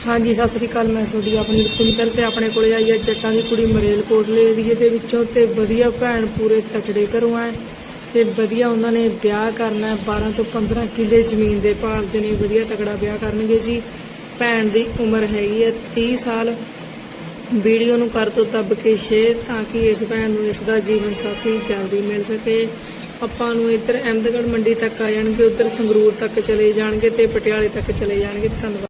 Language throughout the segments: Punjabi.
ਹਾਂਜੀ, ਸਤਿ ਸ੍ਰੀ ਅਕਾਲ, ਮੈਂ ਤੁਹਾਡੀ ਆਪਣੀ ਰੁਪਿੰਦਰ ਤੇ ਆਪਣੇ ਕੋਲੇ ਆਈ ਹੈ। ਜੱਟਾਂ ਦੀ ਕੁੜੀ ਮਰੇਲ ਕੋਟਲੇ ਏਰੀਏ ਦੇ ਵਿੱਚੋਂ ਤੇ ਵਧੀਆ ਭੈਣ ਪੂਰੇ ਤਕੜੇ ਘਰੋਂ ਹੈ ਤੇ ਵਧੀਆ ਉਹਨਾਂ ਨੇ ਵਿਆਹ ਕਰਨਾ ਹੈ। 12 ਤੋਂ 15 ਕਿੱਲੇ ਜ਼ਮੀਨ ਦੇ ਭਾਲਦੇ ਨੇ, ਵਧੀਆ ਤਕੜਾ ਵਿਆਹ ਕਰਨਗੇ ਜੀ। ਭੈਣ ਦੀ ਉਮਰ ਹੈਗੀ ਹੈ 30 ਸਾਲ। ਵੀਡੀਓ ਨੂੰ ਕਰ ਤੋਂ ਦੱਬ ਕੇ ਸ਼ੇਅਰ ਤਾਂ ਕਿ ਇਸ ਭੈਣ ਨੂੰ ਇਸ ਦਾ ਜੀਵਨ ਸਾਥੀ ਜਲਦੀ ਮਿਲ ਸਕੇ। ਆਪਾਂ ਨੂੰ ਇੱਧਰ ਅਹਿਮਦਗੜ੍ਹ ਮੰਡੀ ਤੱਕ ਆ ਜਾਣਗੇ, ਉੱਧਰ ਸੰਗਰੂਰ ਤੱਕ ਚਲੇ ਜਾਣਗੇ ਤੇ ਪਟਿਆਲੇ ਤੱਕ ਚਲੇ ਜਾਣਗੇ। ਧੰਨਵਾਦ।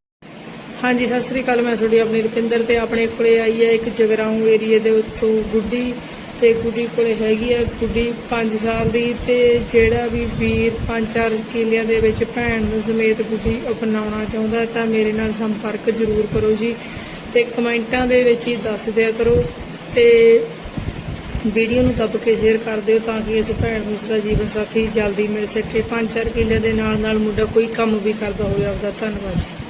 ਹਾਂਜੀ, ਸਤਿ ਸ੍ਰੀ ਅਕਾਲ। ਮੈਂ ਤੁਹਾਡੀ ਆਪਣੀ ਰੁਪਿੰਦਰ ਤੇ ਆਪਣੇ ਕੋਲੇ ਆਈ ਹੈ ਇੱਕ ਜਗਰਾਉਂ ਏਰੀਏ ਦੇ ਉੱਤੋਂ ਗੁੱਡੀ ਤੇ ਗੁੱਡੀ ਕੋਲੇ ਹੈਗੀ ਹੈ ਗੁੱਡੀ 5 ਸਾਲ ਦੀ ਤੇ ਜਿਹੜਾ ਵੀ ਵੀਰ 5-4 ਕਿਲਿਆਂ ਦੇ ਵਿੱਚ ਭੈਣ ਨੂੰ ਸਮੇਤ ਗੁੱਡੀ ਅਪਣਾਉਣਾ ਚਾਹੁੰਦਾ ਤਾਂ ਮੇਰੇ ਨਾਲ ਸੰਪਰਕ ਜ਼ਰੂਰ ਕਰੋ ਜੀ ਤੇ ਕਮੈਂਟਾਂ ਦੇ ਵਿੱਚ ਹੀ ਦੱਸ ਦਿਆ ਕਰੋ ਤੇ ਵੀਡੀਓ ਨੂੰ ਦੱਬ ਕੇ ਸ਼ੇਅਰ ਕਰ ਦਿਓ ਤਾਂ ਕਿ ਇਸ ਭੈਣ ਨੂੰ ਇਸਦਾ ਜੀਵਨ ਸਾਥੀ ਜਲਦੀ ਮਿਲ ਸਕੇ। 5-4 ਕਿਲਿਆਂ ਦੇ ਨਾਲ ਨਾਲ ਮੁੰਡਾ ਕੋਈ ਕੰਮ ਵੀ ਕਰਦਾ ਹੋਵੇ, ਆਪਦਾ ਧੰਨਵਾਦ ਜੀ।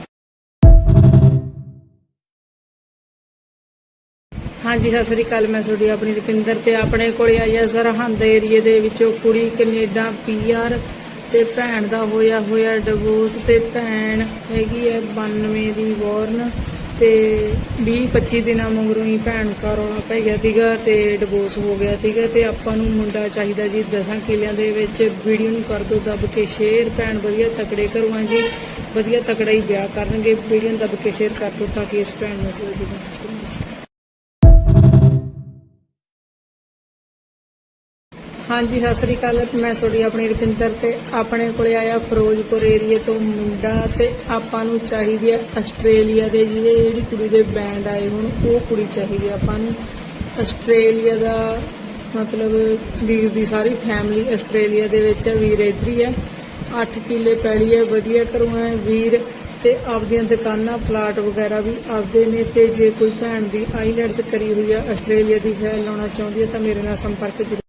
ਹਾਂਜੀ, ਸਤਿ ਸ੍ਰੀ ਅਕਾਲ। ਮੈਂ ਤੁਹਾਡੀ ਆਪਣੀ ਰੁਪਿੰਦਰ ਤੇ ਆਪਣੇ ਕੋਲੇ ਆਈ ਆ ਸਰਹੰਦ ਏਰੀਏ ਦੇ ਵਿੱਚੋਂ ਕੁੜੀ ਕੈਨੇਡਾ ਪੀਆਰ ਤੇ ਭੈਣ ਦਾ ਹੋਇਆ ਹੋਇਆ ਡਿਵੋਰਸ ਤੇ ਭੈਣ ਹੈਗੀ ਹੈ 92 ਦੀ ਬੋਰਨ ਤੇ 20 25 ਦਿਨਾਂ ਮਗਰੋਂ ਹੀ ਭੈਣ ਘਰ ਆਉਣਾ ਪੈ ਗਿਆ ਸੀਗਾ ਤੇ ਡਿਵੋਰਸ ਹੋ ਗਿਆ ਸੀਗਾ ਤੇ ਆਪਾਂ ਨੂੰ ਮੁੰਡਾ ਚਾਹੀਦਾ ਜੀ 10 ਕਿਲਿਆਂ ਦੇ ਵਿੱਚ। ਵੀਡੀਓ ਨੂੰ ਕਰ ਦਿਓ ਦੱਬ ਕੇ ਸ਼ੇਅਰ ਭੈਣ ਵਧੀਆ ਤਕੜੇ ਕਰਵਾਂ ਜੀ। ਵਧੀਆ ਤਕੜਾ ਹੀ ਵਿਆਹ ਕਰਨਗੇ। ਵੀਡੀਓ ਨੂੰ ਦੱਬ ਕੇ ਸ਼ੇਅਰ ਕਰ ਦਿਓ ਤਾਂ ਕਿ ਇਸ ਭੈਣ ਨੂੰ ਇਸ ਦਾ ਹਾਂਜੀ, ਸਤਿ ਸ੍ਰੀ ਅਕਾਲ। ਮੈਂ ਤੁਹਾਡੀ ਆਪਣੀ ਰੁਪਿੰਦਰ ਤੇ ਆਪਣੇ ਕੋਲੇ ਆਇਆ ਫਿਰੋਜ਼ਪੁਰ ਏਰੀਏ ਤੋਂ ਮੁੰਡਾ ਤੇ ਆਪਾਂ ਨੂੰ ਚਾਹੀਦੀ ਹੈ ਆਸਟ੍ਰੇਲੀਆ ਦੇ ਜਿਹਦੇ ਜਿਹੜੀ ਕੁੜੀ ਦੇ ਬੈਂਡ ਆਏ ਹੁਣ, ਉਹ ਕੁੜੀ ਚਾਹੀਦੀ ਹੈ ਆਪਾਂ ਨੂੰ। ਆਸਟ੍ਰੇਲੀਆ ਦਾ ਮਤਲਬ ਵੀਰ ਦੀ ਸਾਰੀ ਫੈਮਿਲੀ ਆਸਟ੍ਰੇਲੀਆ ਦੇ ਵਿੱਚ ਹੈ, ਵੀਰ ਇੱਧਰੀ ਹੈ 8 ਕਿੱਲੇ ਪੈਲੀ ਹੈ, ਵਧੀਆ ਘਰੋਂ ਹੈ ਵੀਰ ਤੇ ਆਪਦੀਆਂ ਦੁਕਾਨਾਂ ਪਲਾਟ ਵਗੈਰਾ ਵੀ ਆਪਦੇ ਨੇ ਤੇ ਜੇ ਕੋਈ ਭੈਣ ਦੀ ਆਈਲੈਂਡਸ ਕਰੀ ਹੋਈ ਹੈ, ਆਸਟ੍ਰੇਲੀਆ ਦੀ ਫਾਈਲ ਲਾਉਣਾ ਚਾਹੁੰਦੀ ਹੈ ਤਾਂ ਮੇਰੇ ਨਾਲ ਸੰਪਰਕ ਜ਼ਰੂਰ